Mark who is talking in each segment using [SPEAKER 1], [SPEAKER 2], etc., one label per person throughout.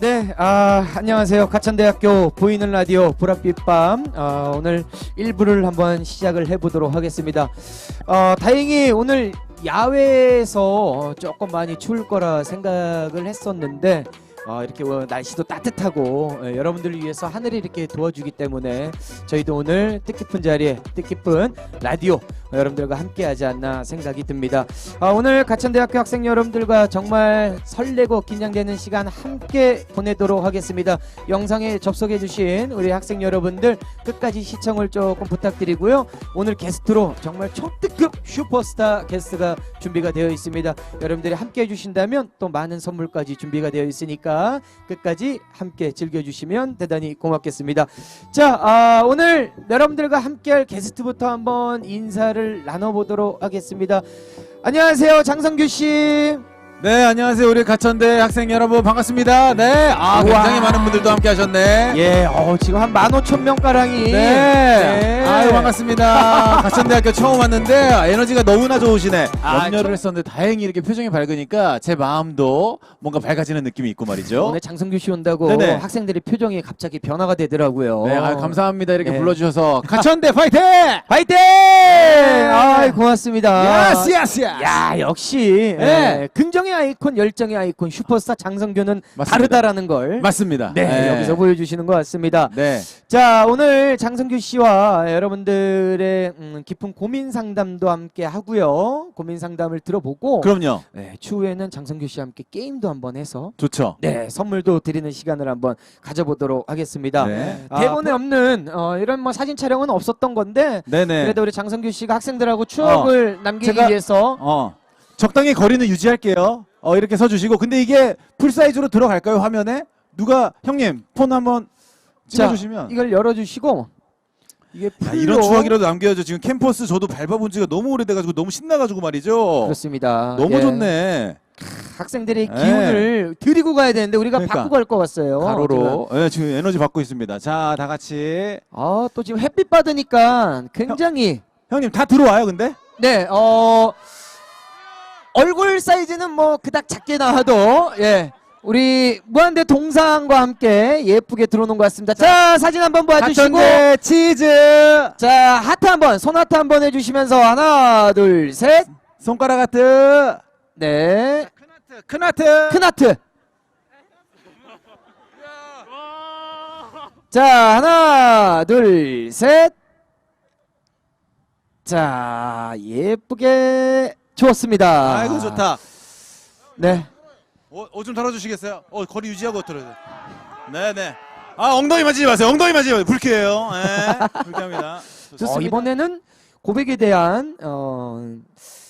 [SPEAKER 1] 네, 아, 안녕하세요. 가천대학교 보이는 라디오 보랏빛 밤. 아, 오늘 1부를 한번 시작을 해보도록 하겠습니다. 어, 다행히 오늘 야외에서 어, 조금 많이 추울 거라 생각을 했었는데, 어, 이렇게 어, 날씨도 따뜻하고 예, 여러분들을 위해서 하늘이 이렇게 도와주기 때문에 저희도 오늘 뜻깊은 자리에 뜻깊은 라디오 어, 여러분들과 함께하지 않나 생각이 듭니다. 아, 오늘 가천대학교 학생 여러분들과 정말 설레고 긴장되는 시간 함께 보내도록 하겠습니다. 영상에 접속해주신 우리 학생 여러분들 끝까지 시청을 조금 부탁드리고요. 오늘 게스트로 정말 초특급 슈퍼스타 게스트가 준비가 되어 있습니다. 여러분들이 함께 해 주신다면 또 많은 선물까지 준비가 되어 있으니까 끝까지 함께 즐겨주시면 대단히 고맙겠습니다. 자, 아, 오늘 여러분들과 함께할 게스트부터 한번 인사를 나눠보도록 하겠습니다. 안녕하세요, 장성규 씨.
[SPEAKER 2] 네, 안녕하세요. 우리 가천대 학생 여러분 반갑습니다. 네, 아, 굉장히
[SPEAKER 1] 우와.
[SPEAKER 2] 많은 분들도 함께 하셨네.
[SPEAKER 1] 예, 어, 지금 한 15,000명 가량이.
[SPEAKER 2] 네. 아유, 반갑습니다. 가천대학교 처음 왔는데 에너지가 너무나 좋으시네.
[SPEAKER 1] 아,
[SPEAKER 2] 염려를
[SPEAKER 1] 저-
[SPEAKER 2] 했었는데 다행히 이렇게 표정이 밝으니까 제 마음도 뭔가 밝아지는 느낌이 있고 말이죠.
[SPEAKER 1] 오늘 장성규 씨 온다고
[SPEAKER 2] 네네.
[SPEAKER 1] 학생들이 표정이 갑자기 변화가 되더라고요.
[SPEAKER 2] 네, 아유, 감사합니다. 이렇게
[SPEAKER 1] 네.
[SPEAKER 2] 불러주셔서 가천대 파이팅!
[SPEAKER 1] 화이팅! 아, 고맙습니다.
[SPEAKER 2] 야스, 야스, 야스!
[SPEAKER 1] 야, 역시
[SPEAKER 2] 네.
[SPEAKER 1] 예, 긍정의 아이콘, 열정의 아이콘 슈퍼스타 장성규는
[SPEAKER 2] 맞습니다.
[SPEAKER 1] 다르다라는 걸
[SPEAKER 2] 맞습니다.
[SPEAKER 1] 네, 여기서 보여주시는 것 같습니다.
[SPEAKER 2] 네.
[SPEAKER 1] 자, 오늘 장성규 씨와 여러분들의 음, 깊은 고민 상담도 함께 하고요. 고민 상담을 들어보고
[SPEAKER 2] 그럼요.
[SPEAKER 1] 네, 추후에는 장성규 씨와 함께 게임도 한번 해서
[SPEAKER 2] 좋죠.
[SPEAKER 1] 네, 선물도 드리는 시간을 한번 가져보도록 하겠습니다.
[SPEAKER 2] 네.
[SPEAKER 1] 대본에 없는 어, 이런 뭐 사진 촬영은 없었던 건데
[SPEAKER 2] 네네.
[SPEAKER 1] 그래도 우리 장성규 씨가 학생들하고 추억을 남기기
[SPEAKER 2] 제가-
[SPEAKER 1] 위해서
[SPEAKER 2] 어 적당히 거리는 유지할게요. 어 이렇게 서주시고 근데 이게 풀 사이즈로 들어갈까요 화면에? 누가 형님 폰 한번
[SPEAKER 1] 자,
[SPEAKER 2] 찍어주시면
[SPEAKER 1] 이걸 열어주시고 이게
[SPEAKER 2] 야,
[SPEAKER 1] 풀로
[SPEAKER 2] 이런 추억이라도 남겨야죠. 지금 캠퍼스 저도 밟아본 지가 너무 오래돼가지고 너무 신나가지고 말이죠.
[SPEAKER 1] 그렇습니다.
[SPEAKER 2] 너무
[SPEAKER 1] 예.
[SPEAKER 2] 좋네.
[SPEAKER 1] 학생들의
[SPEAKER 2] 네.
[SPEAKER 1] 기운을 드리고 가야 되는데 우리가
[SPEAKER 2] 그러니까.
[SPEAKER 1] 받고 갈 것 같아요.
[SPEAKER 2] 가로로. 예, 지금 에너지 받고 있습니다. 자, 다 같이.
[SPEAKER 1] 아, 또 지금 햇빛 받으니까 굉장히
[SPEAKER 2] 형님 다 들어와요, 근데?
[SPEAKER 1] 네, 어 얼굴 사이즈는 뭐 그닥 작게 나와도 예. 우리 무한대 동상과 함께 예쁘게 들어오는 것 같습니다. 자, 사진 한번
[SPEAKER 2] 가천대 치즈.
[SPEAKER 1] 자 하트 한번 손 하트 한번 해주시면서 하나 둘 셋.
[SPEAKER 2] 손가락 하트.
[SPEAKER 1] 네,
[SPEAKER 2] 큰 하트. 큰 하트.
[SPEAKER 1] 큰 하트. 자 하나 둘 셋. 자 예쁘게 좋습니다.
[SPEAKER 2] 아이고 좋다.
[SPEAKER 1] 네.
[SPEAKER 2] 어, 어, 좀 덜어주시겠어요? 어, 거리 유지하고 들어요. 네네. 아, 엉덩이 맞지 마세요. 엉덩이 맞지 마세요. 불쾌해요. 네, 불쾌합니다.
[SPEAKER 1] 어, 이번에는 고백에 대한 어,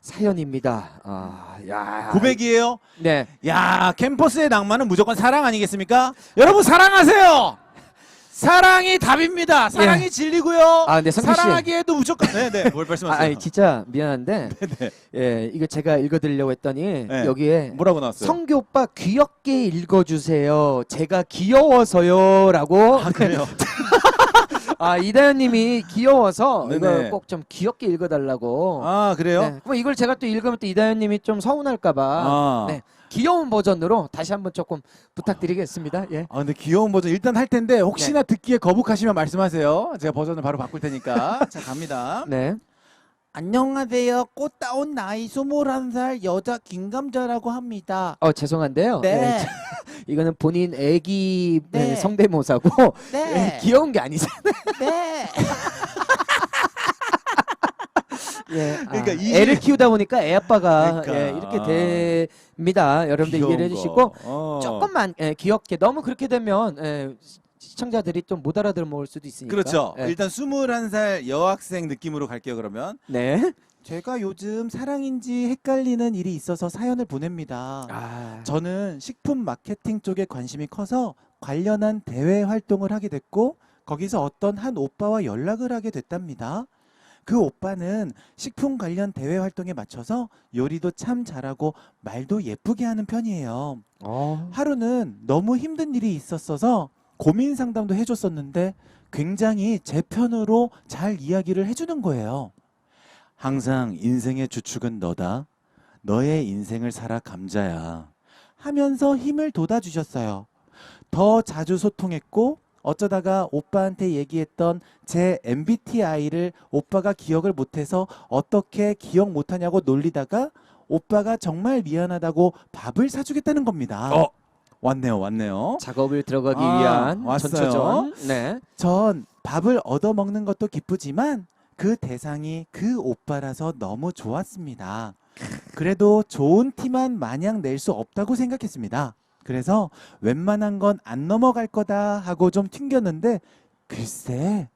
[SPEAKER 1] 사연입니다. 아, 야.
[SPEAKER 2] 고백이에요.
[SPEAKER 1] 네.
[SPEAKER 2] 야, 캠퍼스의 낭만은 무조건 사랑 아니겠습니까? 여러분 사랑하세요. 사랑이 답입니다. 사랑이 진리고요.
[SPEAKER 1] 아, 성규 씨.
[SPEAKER 2] 사랑하기에도 무조건 네네. 뭘
[SPEAKER 1] 아,
[SPEAKER 2] 말씀하세요?
[SPEAKER 1] 아니 진짜 미안한데
[SPEAKER 2] 네.
[SPEAKER 1] 예, 이거 제가 읽어드리려고 했더니
[SPEAKER 2] 네.
[SPEAKER 1] 여기에
[SPEAKER 2] 뭐라고 나왔어요?
[SPEAKER 1] 성규 오빠 귀엽게 읽어주세요. 제가 귀여워서요라고.
[SPEAKER 2] 아 그래요.
[SPEAKER 1] 아 이다현님이 귀여워서
[SPEAKER 2] 네네.
[SPEAKER 1] 이거 꼭좀 귀엽게 읽어달라고.
[SPEAKER 2] 아 그래요?
[SPEAKER 1] 네. 그럼 이걸 제가 또 읽으면 또 이다현님이 좀 서운할까봐
[SPEAKER 2] 아.
[SPEAKER 1] 네. 귀여운 버전으로 다시 한번 조금 부탁드리겠습니다. 예.
[SPEAKER 2] 아 근데 귀여운 버전 일단 할 텐데 혹시나
[SPEAKER 1] 네.
[SPEAKER 2] 듣기에 거북하시면 말씀하세요. 제가 버전을 바로 바꿀 테니까. 자 갑니다.
[SPEAKER 1] 네.
[SPEAKER 2] 안녕하세요. 꽃다운 나이 21살 여자 김감자라고 합니다.
[SPEAKER 1] 어 죄송한데요.
[SPEAKER 2] 네.
[SPEAKER 1] 예, 이거는 본인 애기
[SPEAKER 2] 네.
[SPEAKER 1] 네, 성대모사고
[SPEAKER 2] 네.
[SPEAKER 1] 예, 귀여운 게 아니잖아요.
[SPEAKER 2] 네.
[SPEAKER 1] 예, 아,
[SPEAKER 2] 그러니까 이-
[SPEAKER 1] 애를 키우다 보니까 애 아빠가
[SPEAKER 2] 그러니까.
[SPEAKER 1] 예, 이렇게 됩니다. 여러분들 이해를 해주시고
[SPEAKER 2] 어.
[SPEAKER 1] 조금만 예, 귀엽게 너무 그렇게 되면 예, 시- 시청자들이 좀 못 알아들을 수도 있으니까.
[SPEAKER 2] 그렇죠.
[SPEAKER 1] 예.
[SPEAKER 2] 일단 21살 여학생 느낌으로 갈게요. 그러면
[SPEAKER 1] 네.
[SPEAKER 2] 제가 요즘 사랑인지 헷갈리는 일이 있어서 사연을 보냅니다.
[SPEAKER 1] 아,
[SPEAKER 2] 저는 식품 마케팅 쪽에 관심이 커서 관련한 대외 활동을 하게 됐고 거기서 어떤 한 오빠와 연락을 하게 됐답니다. 그 오빠는 식품 관련 대외 활동에 맞춰서 요리도 참 잘하고 말도 예쁘게 하는 편이에요.
[SPEAKER 1] 어.
[SPEAKER 2] 하루는 너무 힘든 일이 있었어서 고민 상담도 해줬었는데 굉장히 제 편으로 잘 이야기를 해주는 거예요. 항상 인생의 주축은 너다. 너의 인생을 살아 감자야. 하면서 힘을 돋아주셨어요. 더 자주 소통했고 어쩌다가 오빠한테 얘기했던 제 MBTI를 오빠가 기억을 못해서 어떻게 기억 못하냐고 놀리다가 오빠가 정말 미안하다고 밥을 사주겠다는 겁니다.
[SPEAKER 1] 어.
[SPEAKER 2] 왔네요, 왔네요.
[SPEAKER 1] 작업을 들어가기
[SPEAKER 2] 아,
[SPEAKER 1] 위한
[SPEAKER 2] 왔어요.
[SPEAKER 1] 전초전. 네.
[SPEAKER 2] 전 밥을 얻어 먹는 것도 기쁘지만 그 대상이 그 오빠라서 너무 좋았습니다. 그래도 좋은 티만 마냥 낼 수 없다고 생각했습니다. 그래서 웬만한 건 안 넘어갈 거다 하고 좀 튕겼는데 글쎄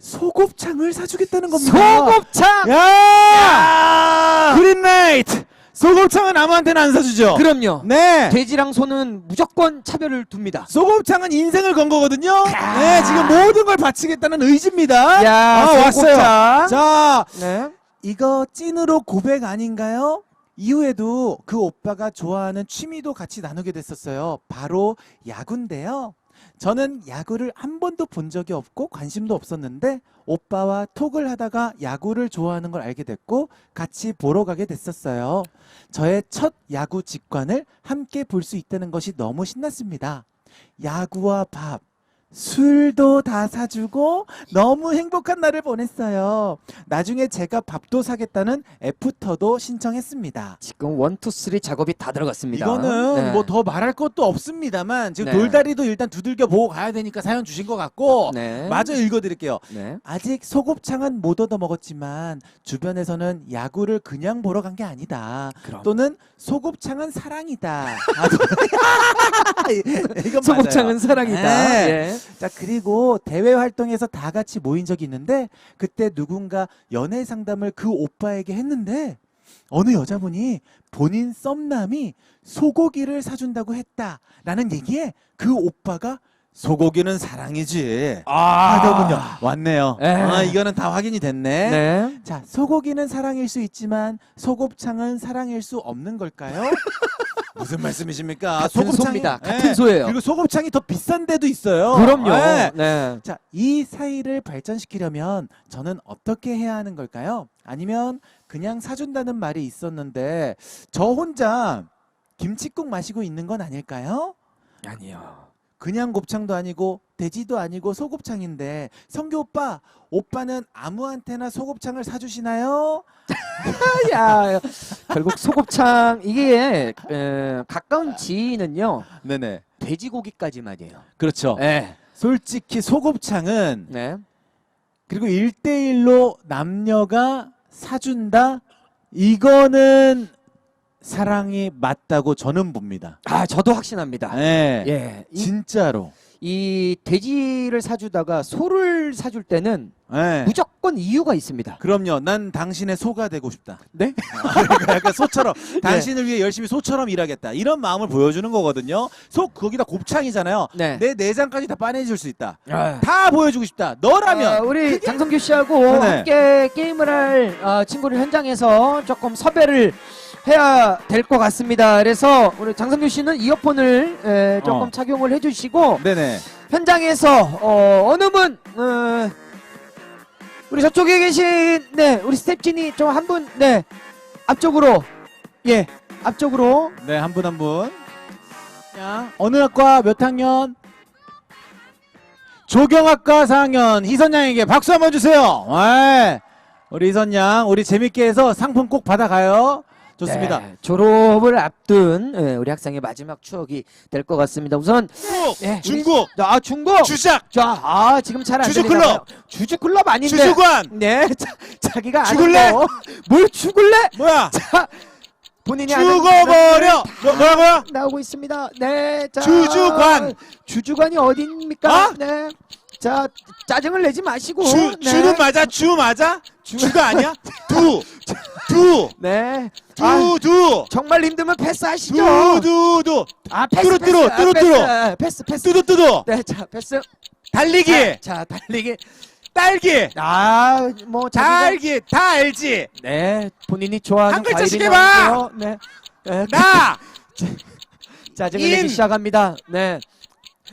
[SPEAKER 2] 소곱창을 사주겠다는 겁니다.
[SPEAKER 1] 소곱창.
[SPEAKER 2] 야! 그린라이트! 소곱창은 아무한테나 안 사주죠?
[SPEAKER 1] 그럼요.
[SPEAKER 2] 네!
[SPEAKER 1] 돼지랑 소는 무조건 차별을 둡니다.
[SPEAKER 2] 소곱창은 인생을 건 거거든요. 네, 지금 모든 걸 바치겠다는 의지입니다.
[SPEAKER 1] 야,
[SPEAKER 2] 아, 왔어요.
[SPEAKER 1] 소곱창.
[SPEAKER 2] 자,
[SPEAKER 1] 네.
[SPEAKER 2] 이거 찐으로 고백 아닌가요? 이후에도 그 오빠가 좋아하는 취미도 같이 나누게 됐었어요. 바로 야구인데요. 저는 야구를 한 번도 본 적이 없고 관심도 없었는데 오빠와 톡을 하다가 야구를 좋아하는 걸 알게 됐고 같이 보러 가게 됐었어요. 저의 첫 야구 직관을 함께 볼 수 있다는 것이 너무 신났습니다. 야구와 밥, 술도 다 사주고 너무 행복한 날을 보냈어요. 나중에 제가 밥도 사겠다는 애프터도 신청했습니다.
[SPEAKER 1] 지금 원투 쓰리 작업이 다 들어갔습니다.
[SPEAKER 2] 이거는
[SPEAKER 1] 네.
[SPEAKER 2] 뭐 더 말할 것도 없습니다만 지금
[SPEAKER 1] 네.
[SPEAKER 2] 돌다리도 일단 두들겨 보고 가야 되니까 사연 주신 것 같고
[SPEAKER 1] 네.
[SPEAKER 2] 마저 읽어드릴게요.
[SPEAKER 1] 네.
[SPEAKER 2] 아직 소곱창은 못 얻어 먹었지만 주변에서는 야구를 그냥 보러 간 게 아니다.
[SPEAKER 1] 그럼.
[SPEAKER 2] 또는 소곱창은 사랑이다. 아, 이건
[SPEAKER 1] 소곱창은. 사랑이다.
[SPEAKER 2] 네.
[SPEAKER 1] 예.
[SPEAKER 2] 자 그리고 대외 활동에서 다 같이 모인 적이 있는데 그때 누군가 연애 상담을 그 오빠에게 했는데 어느 여자분이 본인 썸남이 소고기를 사준다고 했다라는 얘기에 그 오빠가 소고기는 사랑이지 하더군요. 왔네요.
[SPEAKER 1] 에.
[SPEAKER 2] 아 이거는 다 확인이 됐네.
[SPEAKER 1] 네.
[SPEAKER 2] 자 소고기는 사랑일 수 있지만 소곱창은 사랑일 수 없는 걸까요? 무슨 말씀이십니까?
[SPEAKER 1] 같은 소입니다.
[SPEAKER 2] 예.
[SPEAKER 1] 같은 소예요.
[SPEAKER 2] 그리고 소곱창이 더 비싼 데도 있어요.
[SPEAKER 1] 그럼요.
[SPEAKER 2] 예.
[SPEAKER 1] 네.
[SPEAKER 2] 자, 이 사이를 발전시키려면 저는 어떻게 해야 하는 걸까요? 아니면 그냥 사준다는 말이 있었는데 저 혼자 김치국 마시고 있는 건 아닐까요?
[SPEAKER 1] 아니요.
[SPEAKER 2] 그냥 곱창도 아니고 돼지도 아니고 소곱창인데 성규 오빠, 오빠는 아무한테나 소곱창을 사주시나요?
[SPEAKER 1] 야, 결국 소곱창 이게 에, 가까운 지인은요
[SPEAKER 2] 네네.
[SPEAKER 1] 돼지고기까지만이에요.
[SPEAKER 2] 그렇죠.
[SPEAKER 1] 네.
[SPEAKER 2] 솔직히 소곱창은
[SPEAKER 1] 네.
[SPEAKER 2] 그리고 일대일로 남녀가 사준다? 이거는 사랑이 맞다고 저는 봅니다.
[SPEAKER 1] 아 저도 확신합니다.
[SPEAKER 2] 네.
[SPEAKER 1] 예. 이,
[SPEAKER 2] 진짜로.
[SPEAKER 1] 이 돼지를 사주다가 소를 사줄 때는
[SPEAKER 2] 네.
[SPEAKER 1] 무조건 이유가 있습니다.
[SPEAKER 2] 그럼요. 난 당신의 소가 되고 싶다.
[SPEAKER 1] 네?
[SPEAKER 2] 그러니까 약간 소처럼 당신을 위해 열심히 소처럼 일하겠다. 이런 마음을 보여주는 거거든요. 소 거기다 곱창이잖아요.
[SPEAKER 1] 네.
[SPEAKER 2] 내 내장까지 다 빠내줄 수 있다.
[SPEAKER 1] 아,
[SPEAKER 2] 다 보여주고 싶다. 너라면
[SPEAKER 1] 아, 우리 장성규 씨하고
[SPEAKER 2] 네네.
[SPEAKER 1] 함께 게임을 할 어, 친구를 현장에서 조금 섭외를 해야 될 것 같습니다. 그래서 우리 장성규 씨는 이어폰을 에, 조금
[SPEAKER 2] 어.
[SPEAKER 1] 착용을 해주시고
[SPEAKER 2] 네네.
[SPEAKER 1] 현장에서 어, 어느 분 어, 우리 저쪽에 계신 네 우리 스텝진이 좀 한 분 네 앞쪽으로 예 앞쪽으로
[SPEAKER 2] 네, 한 분 한 분. 야, 어느 학과 몇 학년? 조경학과 4학년 희선양에게 박수 한번 주세요. 네. 우리 희선양, 우리 재밌게 해서 상품 꼭 받아가요. 좋습니다.
[SPEAKER 1] 네, 졸업을 앞둔 예, 우리 학생의 마지막 추억이 될 것 같습니다. 우선 예, 우리-
[SPEAKER 2] 중국,
[SPEAKER 1] 아 중국
[SPEAKER 2] 주작,
[SPEAKER 1] 자, 아 지금 잘 안
[SPEAKER 2] 주주클럽.
[SPEAKER 1] 주주 클럽 아닌데.
[SPEAKER 2] 주주관.
[SPEAKER 1] 네, 자, 자기가
[SPEAKER 2] 죽을래?
[SPEAKER 1] 거. 뭘 죽을래?
[SPEAKER 2] 뭐야?
[SPEAKER 1] 자, 본인이 아는
[SPEAKER 2] 죽어버려. 뭐, 뭐라고요?
[SPEAKER 1] 나오고 있습니다. 네, 자,
[SPEAKER 2] 주주관.
[SPEAKER 1] 주주관이 어디입니까?
[SPEAKER 2] 어?
[SPEAKER 1] 네, 자 짜증을 내지 마시고.
[SPEAKER 2] 주,
[SPEAKER 1] 네.
[SPEAKER 2] 주는 맞아? 주 맞아? 주가 아니야? 두, 두,
[SPEAKER 1] 네, 아,
[SPEAKER 2] 두, 두,
[SPEAKER 1] 정말 힘들면 패스하시죠.
[SPEAKER 2] 두, 두, 두,
[SPEAKER 1] 아, 패스,
[SPEAKER 2] 뚜루뚜루,
[SPEAKER 1] 패스, 아,
[SPEAKER 2] 뚜루뚜루.
[SPEAKER 1] 패스, 아, 패스, 패스.
[SPEAKER 2] 뚜두, 뚜두.
[SPEAKER 1] 네, 자, 패스.
[SPEAKER 2] 달리기,
[SPEAKER 1] 자, 자, 달리기.
[SPEAKER 2] 딸기,
[SPEAKER 1] 아, 뭐 자기가
[SPEAKER 2] 달기, 다 알지?
[SPEAKER 1] 네, 본인이 좋아하는
[SPEAKER 2] 한 글자씩
[SPEAKER 1] 과일이
[SPEAKER 2] 해봐!
[SPEAKER 1] 네. 네,
[SPEAKER 2] 나,
[SPEAKER 1] 짜증을. 내기 시작합니다. 네.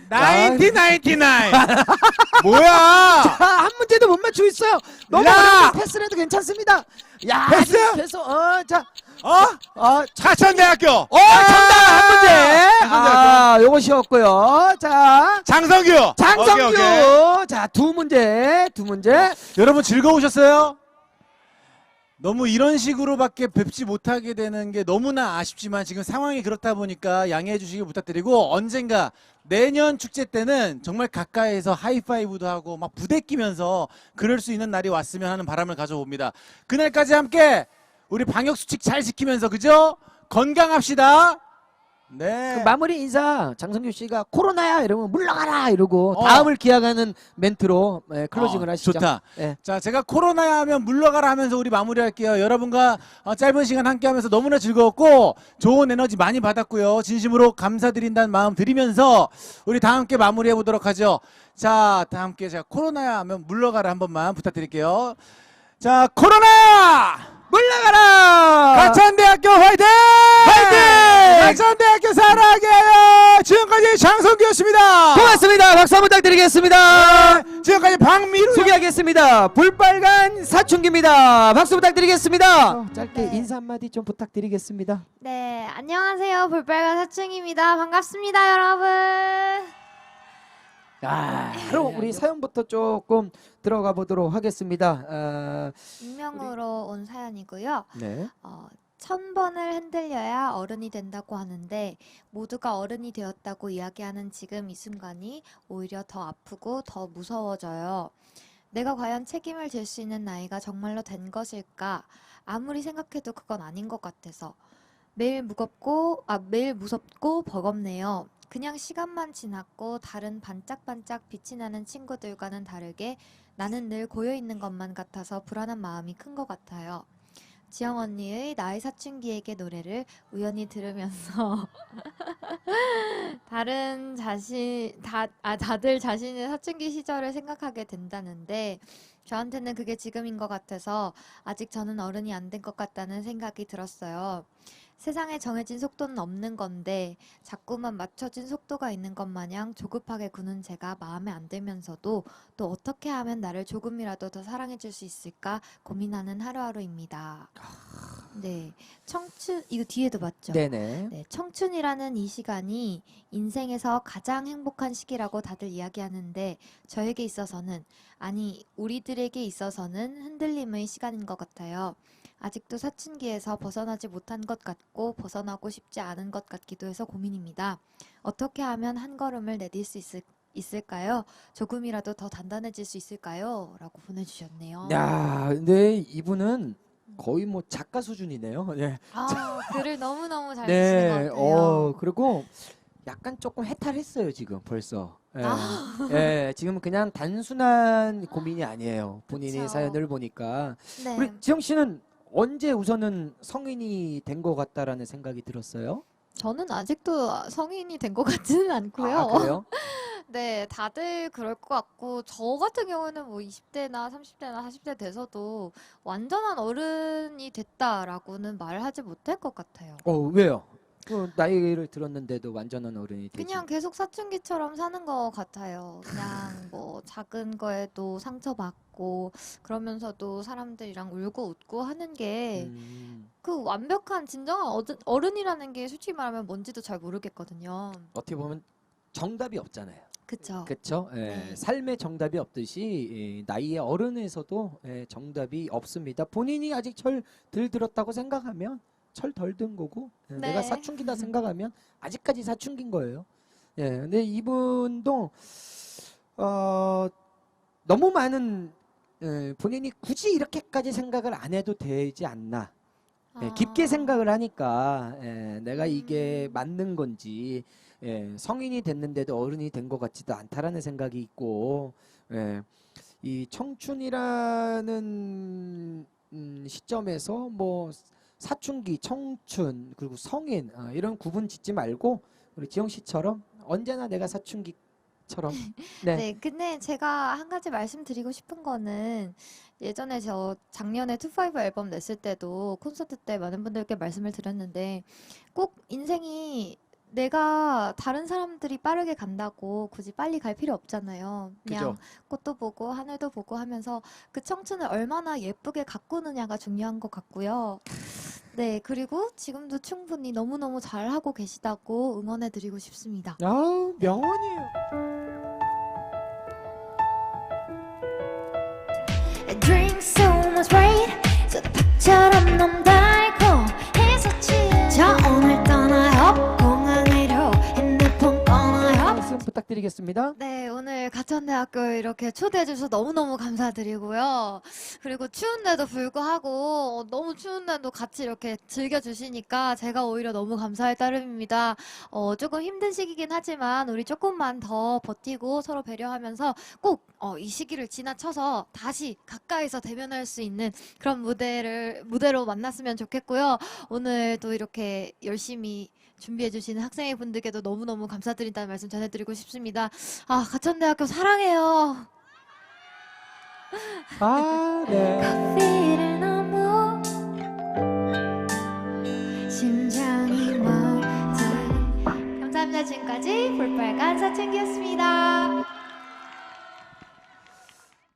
[SPEAKER 2] 1999 뭐야
[SPEAKER 1] 자, 한 문제도 못 맞추고 있어요. 너무
[SPEAKER 2] 야!
[SPEAKER 1] 해도 괜찮습니다. 야,
[SPEAKER 2] 패스?
[SPEAKER 1] 어, 자,
[SPEAKER 2] 어?
[SPEAKER 1] 어,
[SPEAKER 2] 차천대학교
[SPEAKER 1] 어, 정답 한 문제. 아, 요거 쉬웠고요. 자,
[SPEAKER 2] 장성규
[SPEAKER 1] 장성규.
[SPEAKER 2] 오케이, 오케이.
[SPEAKER 1] 자, 두 문제, 두 문제.
[SPEAKER 2] 여러분 즐거우셨어요? 너무 이런 식으로밖에 뵙지 못하게 되는 게 너무나 아쉽지만 지금 상황이 그렇다 보니까 양해해 주시기 부탁드리고 언젠가 내년 축제 때는 정말 가까이에서 하이파이브도 하고 막 부대 끼면서 그럴 수 있는 날이 왔으면 하는 바람을 가져봅니다. 그날까지 함께 우리 방역 수칙 잘 지키면서 그죠? 건강합시다. 네.
[SPEAKER 1] 그 마무리 인사 장성규 씨가 코로나야 이러면 물러가라 이러고
[SPEAKER 2] 어.
[SPEAKER 1] 다음을 기약하는 멘트로 예, 클로징을
[SPEAKER 2] 어,
[SPEAKER 1] 하시죠.
[SPEAKER 2] 좋다.
[SPEAKER 1] 예.
[SPEAKER 2] 자, 제가 코로나야 하면 물러가라 하면서 우리 마무리할게요. 여러분과 어, 짧은 시간 함께 하면서 너무나 즐거웠고 좋은 에너지 많이 받았고요. 진심으로 감사드린다는 마음 드리면서 우리 다 함께 마무리해 보도록 하죠. 자, 다 함께 제가 코로나야 하면 물러가라 한 번만 부탁드릴게요. 자, 코로나!
[SPEAKER 1] 물러가라.
[SPEAKER 2] 가천대학교 화이팅!
[SPEAKER 1] 화이팅!
[SPEAKER 2] 가천대학교 사랑해요! 지금까지 장성규였습니다.
[SPEAKER 1] 고맙습니다. 박수 한번 부탁드리겠습니다.
[SPEAKER 2] 네, 지금까지 박미루
[SPEAKER 1] 소개하겠습니다. 볼빨간 사춘기입니다. 박수 부탁드리겠습니다. 짧게 인사 한마디 좀 부탁드리겠습니다.
[SPEAKER 3] 네, 안녕하세요. 볼빨간 사춘입니다. 반갑습니다, 여러분.
[SPEAKER 1] 아, 바로 우리 사연부터 조금 들어가 보도록 하겠습니다. 아,
[SPEAKER 3] 익명으로 온 사연이고요.
[SPEAKER 1] 네.
[SPEAKER 3] 어, 천 번을 흔들려야 어른이 된다고 하는데 모두가 어른이 되었다고 이야기하는 지금 이 순간이 오히려 더 아프고 더 무서워져요. 내가 과연 책임을 질 수 있는 나이가 정말로 된 것일까? 아무리 생각해도 그건 아닌 것 같아서 매일 무겁고 아 매일 무섭고 버겁네요. 그냥 시간만 지났고 다른 반짝반짝 빛이 나는 친구들과는 다르게 나는 늘 고여 있는 것만 같아서 불안한 마음이 큰 것 같아요. 지영 언니의 나의 사춘기에게 노래를 우연히 들으면서 다른 자신 다 아 다들 자신의 사춘기 시절을 생각하게 된다는데 저한테는 그게 지금인 것 같아서 아직 저는 어른이 안 된 것 같다는 생각이 들었어요. 세상에 정해진 속도는 없는 건데 자꾸만 맞춰진 속도가 있는 것 마냥 조급하게 구는 제가 마음에 안 들면서도 또 어떻게 하면 나를 조금이라도 더 사랑해 줄 수 있을까 고민하는 하루하루입니다. 네. 청춘 이거 뒤에도 맞죠?
[SPEAKER 1] 네네.
[SPEAKER 3] 네, 청춘이라는 이 시간이 인생에서 가장 행복한 시기라고 다들 이야기하는데 저에게 있어서는 아니 우리들에게 있어서는 흔들림의 시간인 것 같아요. 아직도 사춘기에서 벗어나지 못한 것 같고 벗어나고 싶지 않은 것 같기도 해서 고민입니다. 어떻게 하면 한 걸음을 내딜 수 있을, 있을까요? 조금이라도 더 단단해질 수 있을까요? 라고 보내주셨네요.
[SPEAKER 1] 야, 근데 이분은 거의 뭐 작가 수준이네요. 네.
[SPEAKER 3] 아, 글을 너무너무 잘
[SPEAKER 1] 네.
[SPEAKER 3] 쓰시는 것 같아요.
[SPEAKER 1] 어, 그리고 약간 조금 해탈했어요, 지금 벌써. 예. 예, 지금 그냥 단순한 고민이 아니에요. 본인이
[SPEAKER 3] 그쵸.
[SPEAKER 1] 사연을 보니까.
[SPEAKER 3] 네.
[SPEAKER 1] 우리 지영 씨는 언제 우선은 성인이 된 것 같다라는 생각이 들었어요?
[SPEAKER 3] 저는 아직도 성인이 된 것 같지는 않고요.
[SPEAKER 1] 아, 그래요?
[SPEAKER 3] 네, 다들 그럴 것 같고 저 같은 경우는 뭐 20대나 30대나 40대 돼서도 완전한 어른이 됐다라고는 말하지 못할 것 같아요.
[SPEAKER 1] 어, 왜요? 그 나이를 들었는데도 완전한 어른이 되지.
[SPEAKER 3] 그냥 계속 사춘기처럼 사는 것 같아요. 그냥 뭐 작은 거에도 상처받고 그러면서도 사람들이랑 울고 웃고 하는 게
[SPEAKER 1] 음,
[SPEAKER 3] 그 완벽한 진정한 어른, 어른이라는 게 솔직히 말하면 뭔지도 잘 모르겠거든요.
[SPEAKER 1] 어떻게 보면 정답이 없잖아요.
[SPEAKER 3] 그쵸?
[SPEAKER 1] 그렇죠? 예,
[SPEAKER 3] 네.
[SPEAKER 1] 삶의 정답이 없듯이 예, 나이의 어른에서도 예, 정답이 없습니다. 본인이 아직 철덜 들었다고 생각하면 철 덜 든 거고 예, 내가
[SPEAKER 3] 네.
[SPEAKER 1] 사춘기다 생각하면 아직까지 사춘기인 거예요. 예, 근데 이분도 어, 너무 많은 예, 본인이 굳이 이렇게까지 생각을 안 해도 되지 않나. 예, 깊게
[SPEAKER 3] 아.
[SPEAKER 1] 생각을 하니까 예, 내가 이게
[SPEAKER 3] 음.
[SPEAKER 1] 맞는 건지 예, 성인이 됐는데도 어른이 된 것 같지도 않다라는 생각이 있고 예, 이 청춘이라는 음, 시점에서 뭐 사춘기, 청춘 그리고 성인 아, 이런 구분 짓지 말고 우리 지영 씨처럼 언제나 내가 사춘기처럼 네.
[SPEAKER 3] 네, 근데 제가 한 가지 말씀드리고 싶은 거는 예전에 저 작년에 투파이브 앨범 냈을 때도 콘서트 때 많은 분들께 말씀을 드렸는데 꼭 인생이 내가 다른 사람들이 빠르게 간다고 굳이 빨리 갈 필요 없잖아요. 그냥
[SPEAKER 1] 그죠?
[SPEAKER 3] 꽃도 보고 하늘도 보고 하면서 그 청춘을 얼마나 예쁘게 가꾸느냐가 중요한 것 같고요. 네, 그리고 지금도 충분히 너무너무 잘하고 계시다고 응원해드리고 싶습니다.
[SPEAKER 1] 아우 명언이에요.
[SPEAKER 4] Drink so much rain 소다처럼 너무
[SPEAKER 1] 부탁드리겠습니다.
[SPEAKER 3] 네, 오늘 가천대학교 이렇게 초대해 주셔서 너무너무 감사드리고요. 그리고 추운데도 불구하고 어, 너무 추운데도 같이 이렇게 즐겨주시니까 제가 오히려 너무 감사할 따름입니다. 어, 조금 힘든 시기긴 하지만 우리 조금만 더 버티고 서로 배려하면서 꼭 어, 이 시기를 지나쳐서 다시 가까이서 대면할 수 있는 그런 무대를 무대로 만났으면 좋겠고요. 오늘 또 이렇게 열심히 준비해 주시는 학생회 분들께도 너무너무 감사드린다는 말씀 전해드리고 싶습니다. 아, 가천대학교 사랑해요.
[SPEAKER 1] 아 네.
[SPEAKER 4] 커피를 너무 심장이 멎어
[SPEAKER 3] 감사합니다. 지금까지 볼빨간 사춘기였습니다.